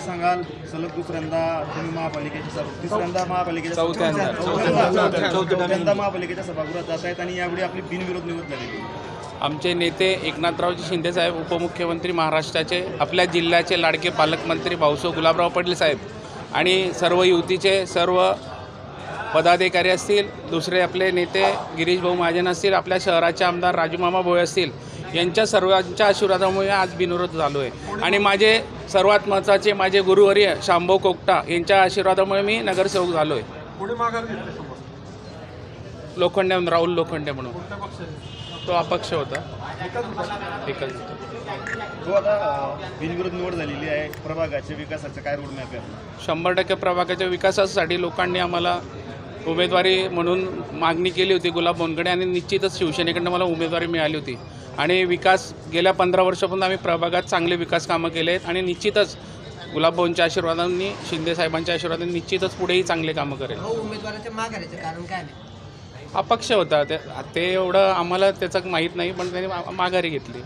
सांगाल सलग दुसऱ्यांदा तुम्ही महापालिकेच्या सभा तिसऱ्यांदा महापालिकेच्या चौथ्यांदा. चौथ्यांदा चौथ्यांदा महापालिकेच्या सभागृहात जात आहेत आणि यावेळी आपली बिनविरोध निवड झालेली आहे. आमचे नेते एकनाथरावजी शिंदे साहेब उपमुख्यमंत्री महाराष्ट्राचे आपल्या जिल्ह्याचे लाडके पालकमंत्री भाऊसो गुलाबराव पाटील साहेब आणि सर्व युतीचे सर्व पदाधिकारी असतील दुसरे आपले नेते गिरीश भाऊ महाजन असतील आपल्या शहराचे आमदार राजूमामा भोये असतील यांच्या सर्वांच्या आशीर्वादामुळे आज बिनविरोध झालो आहे आणि माझे सर्वात महत्त्वाचे माझे गुरुवर्य शांभव कोकटा यांच्या आशीर्वादामुळे मी नगरसेवक झालो आहे लोखंडे म्हणून राहुल लोखंडे म्हणून. तो अपक्ष होता. एकाच आता बिनविरोध निवड झालेली आहे प्रभागाच्या विकासाचं काय रोडमॅप आहे? शंभर टक्के प्रभागाच्या विकासासाठी लोकांनी आम्हाला उमेदवारी म्हणून मागणी केली होती गुलाब बोनकडे आणि निश्चितच शिवसेनेकडनं मला उमेदवारी मिळाली होती. आणि विकास गेल्या पंधरा वर्षापासून आम्ही प्रभागात चांगले विकास कामं केले आहेत आणि निश्चितच गुलाबभाऊंच्या आशीर्वादांनी शिंदे साहेबांच्या आशीर्वादांनी निश्चितच पुढेही चांगले कामं करेल. अपक्ष होता. ते ते एवढं आम्हाला त्याचं माहीत नाही पण त्यांनी मा- माघारी घेतली.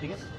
ठीक आहे?